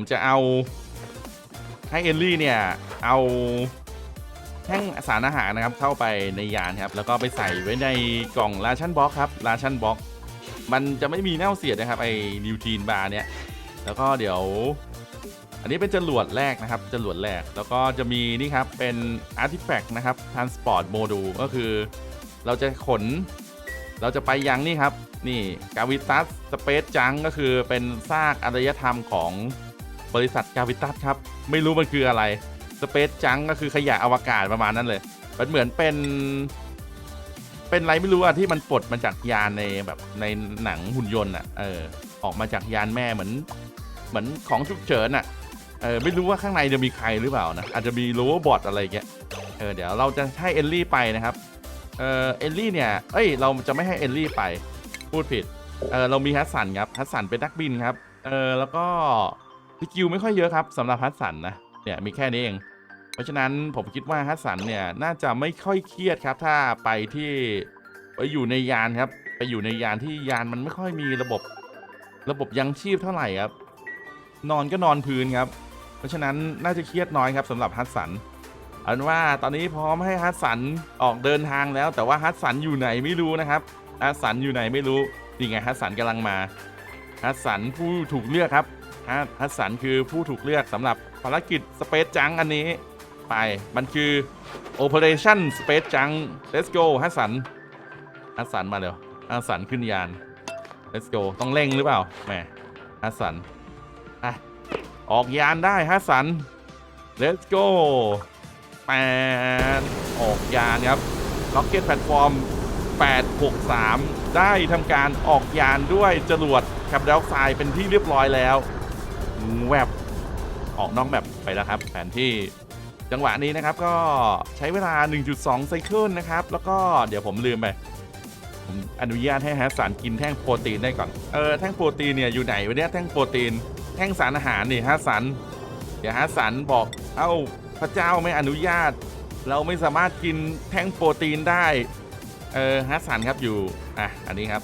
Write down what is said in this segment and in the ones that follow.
ผมจะเอาให้เอลลี่เนี่ย เอาแท่งสารอาหารนะครับเข้าไปในยานครับ แล้วก็ไปใส่ไว้ในกล่องราชันบ็อกครับราชันบ็อกมันจะไม่มีเน่าเสียดนะครับไอ้นิวทีนบาร์เนี่ย แล้วก็เดี๋ยว อันนี้เป็นจรวดแรกนะครับจรวดแรก แล้วก็จะมีนี่ครับเป็น Artifact นะครับ Transport Module ก็คือเราจะขน เราจะไปยังนี่ครับ นี่กาวิตัสสเปซจังก็คือเป็นซากอารยธรรมของ บริษัทกาวิตัสครับ ไม่รู้มันคืออะไรสเปซจังก็คือขยะอวกาศประมาณนั้นเลย มันเหมือนเป็น เป็นอะไรไม่รู้อะที่มันปลดมาจากยานในแบบในหนังหุ่นยนต์อะเออ ออกมาจากยานแม่เหมือน เหมือนของฉุกเฉินอะเออไม่รู้ว่าข้างในจะมีใครหรือเปล่านะอาจจะมีโลบอทอะไรเงี้ยเออเดี๋ยวเราจะให้เอลลี่ไปนะครับเออเอลลี่เนี่ย เอ้ยเราจะไม่ให้เอลลี่ไป พูดผิดเออเรามีฮัสสันครับฮัสสันเป็นนักบินครับเออแล้วก็ สกิลไม่ค่อยเยอะครับสำหรับฮัสสันนะเนี่ยมีแค่นี้เอง เพราะฉะนั้นผมคิดว่าฮัสสันเนี่ยน่าจะไม่ค่อยเครียดครับ ถ้าไปที่ไปอยู่ในยานครับ ไปอยู่ในยานที่ยานมันไม่ค่อยมีระบบระบบยังชีพเท่าไหร่ครับ นอนก็นอนพื้นครับ เพราะฉะนั้นน่าจะเครียดน้อยครับสำหรับฮัสสันเอาเป็นว่าตอนนี้พร้อมให้ฮัสสันออกเดินทางแล้ว แต่ว่าฮัสสันอยู่ไหนไม่รู้นะครับฮัสสันอยู่ไหนไม่รู้นี่ไงฮัสสันกำลังมาฮัสสันผู้ถูกเลือกครับ ฮัสสันคือผู้ถูกเลือกสำหรับภารกิจสเปซจังอันนี้ไป มันคือ Operation Space Junk Let's go ฮัสสันฮัสสันมาเร็วฮัสสันขึ้นยาน Let's go ต้องเร่งหรือเปล่าแหมฮัสสันอะออกยานได้ฮัสสัน Let's go แปดออกยานครับ Rocket Platform 863 ได้ทำการออกยานด้วยจรวดแคปดอกไซด์เป็นที่เรียบร้อยแล้ว แวบออกนอกแบบไปแล้วครับ แผนที่จังหวะนี้นะครับก็ใช้เวลา 1.2 ไซเคิลนะครับ แล้วก็เดี๋ยวผมลืมไป ผมอนุญาตให้แฮสสารกินแท่งโปรตีนได้ก่อน เออ แท่งโปรตีนเนี่ยอยู่ไหนวะเนี่ยแท่งโปรตีน แท่งสารอาหารนี่ฮัสสันเดี๋ยวฮัสสันบอก เอ้าพระเจ้าไม่อนุญาต เราไม่สามารถกินแท่งโปรตีนได้ เออฮัสสันครับอยู่ อะ อันนี้ครับ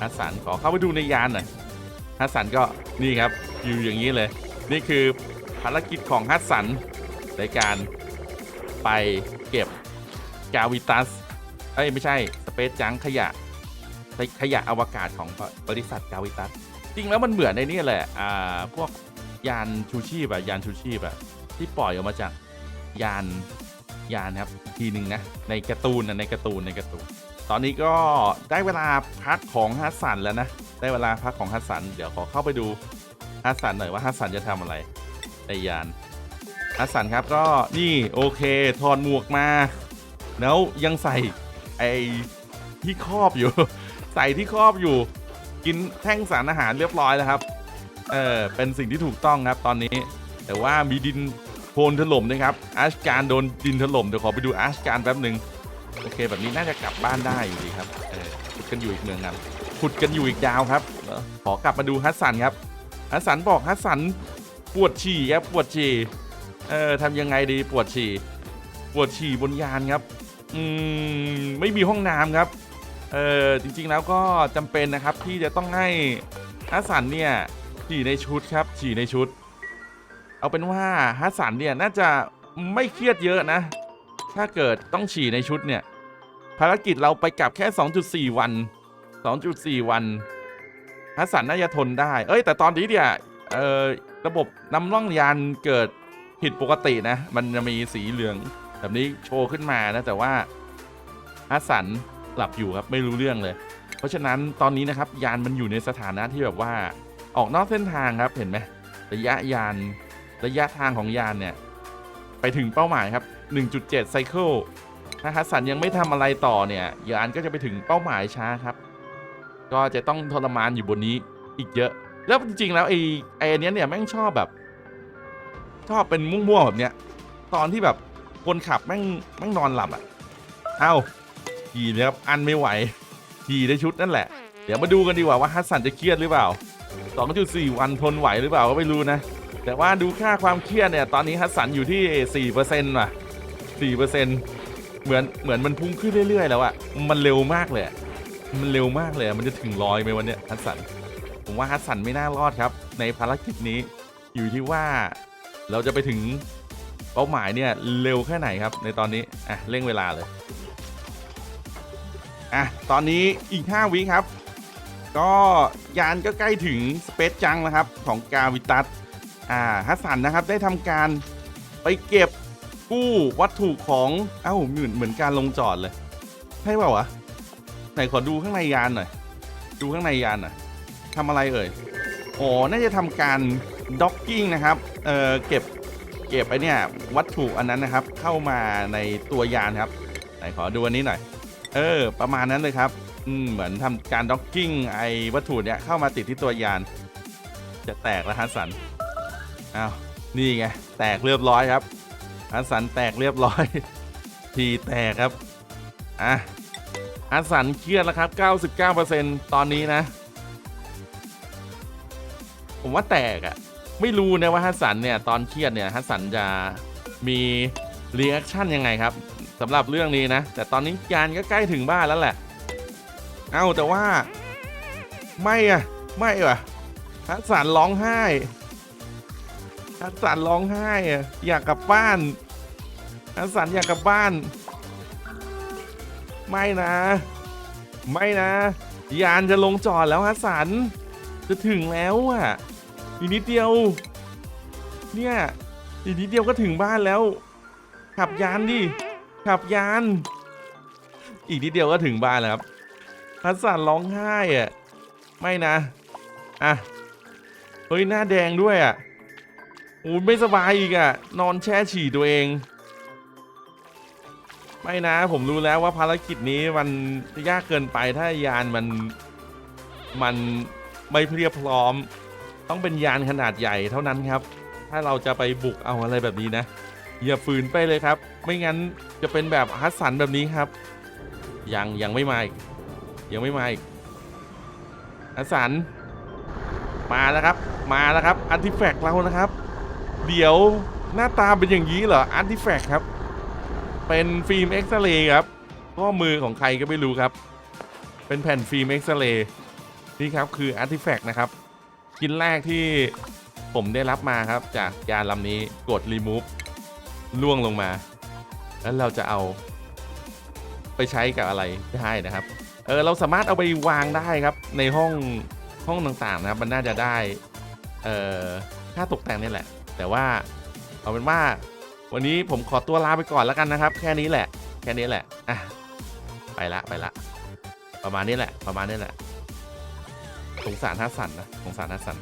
ฮัสสันขอเข้าไปดูในยานหน่อยฮัสสันก็นี่ครับ อยู่อย่างนี้เลย นี่คือภารกิจของฮัสสันในการไปเก็บกาวิตัสเอ้ยไม่ใช่สเปซจังขยะขยะอวกาศของบริษัทกาวิตัส จริงแล้วมันเหมือนในนี่แหละอ่าพวกยานชูชีพอะยานชูชีพอะที่ปล่อยออกมาจากยานยานครับทีหนึ่งนะในการ์ตูนนะในการ์ตูนในการ์ตูน ตอนนี้ก็ได้เวลาพักของฮัสสันแล้วนะ ได้เวลาพักของฮัสสัน เดี๋ยวขอเข้าไปดู ฮัสสันหน่อยว่าฮัสสันจะทำอะไรในยานฮัสสันครับก็นี่โอเคถอดหมวกมา แล้วยังใส่ไอ้ที่ครอบอยู่ ใส่ที่ครอบอยู่ กินแท่งสารอาหารเรียบร้อยแล้วครับ เออเป็นสิ่งที่ถูกต้องครับตอนนี้ แต่ว่ามีดินโคลนถล่มนะครับอาชการโดนดินถล่มเดี๋ยวขอไปดูอาชการแป๊บหนึ่งโอเค แบบนี้น่าจะกลับบ้านได้อยู่ดีครับเออขุดกันอยู่อีกเมืองครับขุดกันอยู่อีกดาวครับขอกลับมาดูฮัสสันครับ ฮัสสันบอกฮัสสันปวดฉี่ครับปวดฉี่เออทำยังไงดีปวดฉี่ปวดฉี่บนยานครับอืมไม่มีห้องน้ำครับเออจริงๆแล้วก็จำเป็นนะครับที่จะต้องให้ฮัสสันเนี่ยฉี่ในชุดครับฉี่ในชุด เอาเป็นว่าฮัสสันเนี่ยน่าจะไม่เครียดเยอะนะ ถ้าเกิดต้องฉี่ในชุดเนี่ยภารกิจเราไปกลับแค่ 2.4 วัน 2.4 วัน ฮัสสันน่าจะทนได้ เอ้ย แต่ตอนนี้เนี่ยเอ่อระบบนำร่องยานเกิดผิดปกตินะ มันจะมีสีเหลืองแบบนี้โชว์ขึ้นมานะแต่ว่าฮัสสันหลับอยู่ครับไม่รู้เรื่องเลย เพราะฉะนั้นตอนนี้นะครับยานมันอยู่ในสถานะที่แบบว่าออกนอกเส้นทางครับเห็นไหมระยะยานระยะทางของยานเนี่ยไปถึงเป้าหมายครับ 1.7ไซเคิลถ้าฮัสสันยังไม่ทำอะไรต่อเนี่ยยานก็จะไปถึงเป้าหมายช้าครับ ก็จะต้องทรมานอยู่บนนี้อีกเยอะ แล้วจริงๆแล้วไอ้ไอ้อันเนี้ยเนี่ยแม่งชอบแบบ ชอบเป็นม่วงๆแบบเนี้ย ตอนที่แบบคนขับแม่งแม่งนอนหลับอะ เอ้าขี่เลยครับอันไม่ไหวขี่ในชุดนั่นแหละ เดี๋ยวมาดูกันดีกว่าว่าฮัสสันจะเครียดหรือเปล่า 2.4 วันทนไหวหรือเปล่าก็ไม่รู้นะ แต่ว่าดูค่าความเครียดเนี่ยตอนนี้ฮัสสันอยู่ที่4%ว่ะ4%เหมือนเหมือนมันพุ่งขึ้นเรื่อยๆ แล้วอะมันเร็วมากเลย มันเร็วมากเลยมันจะถึงร้อยไหมวันเนี้ยฮัสสัน ผมว่าฮัสสันไม่น่ารอดครับ ในภารกิจนี้อยู่ที่ว่าเราจะไปถึงเป้าหมายเนี่ยเร็วแค่ไหนครับในตอนนี้อะเร่งเวลาเลยอะตอนนี้อีก 5 วิครับ ก็ยานก็ใกล้ถึงสเปซจังแล้วครับของกาวิตัสอ่าฮัสสันนะครับได้ทำการไปเก็บกู้วัตถุของเอ้าเหมือนเหมือนการลงจอดเลยใช่เปล่าวะ ไหนขอดูข้างในยานหน่อย ดูข้างในยานหน่อยทำอะไรเอ่ย อ๋อ น่าจะทำการด็อกกิ้งนะครับ เอ่อเก็บ เก็บไอเนี่ยวัตถุอันนั้นนะครับ เข้ามาในตัวยานครับ ไหนขอดูอันนี้หน่อย เออ ประมาณนั้นเลยครับ อืม เหมือนทำการด็อกกิ้งไอ้วัตถุเนี้ยเข้ามาติดที่ตัวยาน จะแตกแล้วฮัสสัน อ้าว นี่ไง แตกเรียบร้อยครับฮัสสันแตกเรียบร้อย ทีแตกครับ อะ ฮัสสันเครียดแล้วครับ 99%ตอนนี้นะ ผมว่าแตกอะไม่รู้นะว่าฮัสสันเนี่ยตอนเครียดเนี่ยฮัสสันจะมีรีแอคชั่นยังไงครับสำหรับเรื่องนี้นะ แต่ตอนนี้ยานก็ใกล้ถึงบ้านแล้วแหละ เอ้าแต่ว่า ไม่อะไม่อะฮัสสันร้องไห้ฮัสสันร้องไห้อะอยากกลับบ้านฮัสสันอยากกลับบ้าน ไม่นะ ไม่นะ ยานจะลงจอดแล้วฮัสสัน จะถึงแล้วอะอีกนิดเดียว เนี่ยอีกนิดเดียวก็ถึงบ้านแล้ว ขับยานดิ ขับยาน อีกนิดเดียวก็ถึงบ้านแล้วครับฮัสสันร้องไห้อะไม่นะ อะ เฮ้ย หน้าแดงด้วยอะโอ้ไม่สบายอีกอะ นอนแช่ฉี่ตัวเอง ไม่นะ ผมรู้แล้วว่าภารกิจนี้มันยากเกินไปถ้ายานมันมันไม่เพียบพร้อม ต้องเป็นยานขนาดใหญ่เท่านั้นครับ ถ้าเราจะไปบุกเอาอะไรแบบนี้นะ อย่าฝืนไปเลยครับ ไม่งั้นจะเป็นแบบฮัสสันแบบนี้ครับ ยังยังไม่มาอีกยังไม่มาอีกฮัสสัน มาแล้วครับ มาแล้วครับอันติแฟกเรานะครับ เดี๋ยวหน้าตาเป็นอย่างนี้เหรออันติแฟกครับ เป็นฟิล์มเอ็กซเรย์ครับข้อมือของใครก็ไม่รู้ครับ เป็นแผ่นฟิล์มเอ็กซเรย์นี่ครับคืออาร์ติแฟกต์นะครับชิ้นแรกที่ผมได้รับมาครับ จากยานลำนี้กด remove ล่วงลงมา แล้วเราจะเอา ไปใช้กับอะไรได้นะครับ เออเราสามารถเอาไปวางได้ครับ ในห้องห้องต่างๆนะครับ มันน่าจะได้ เอ่อค่าตกแต่งนี่แหละ แต่ว่าเอาเป็นว่า วันนี้ผมขอตัวลาไปก่อนแล้วกันนะครับ แค่นี้แหละ แค่นี้แหละอะไปละไปละ ประมาณนี้แหละ ประมาณนี้แหละสงสารทัศสันนะสงสารทัศสัน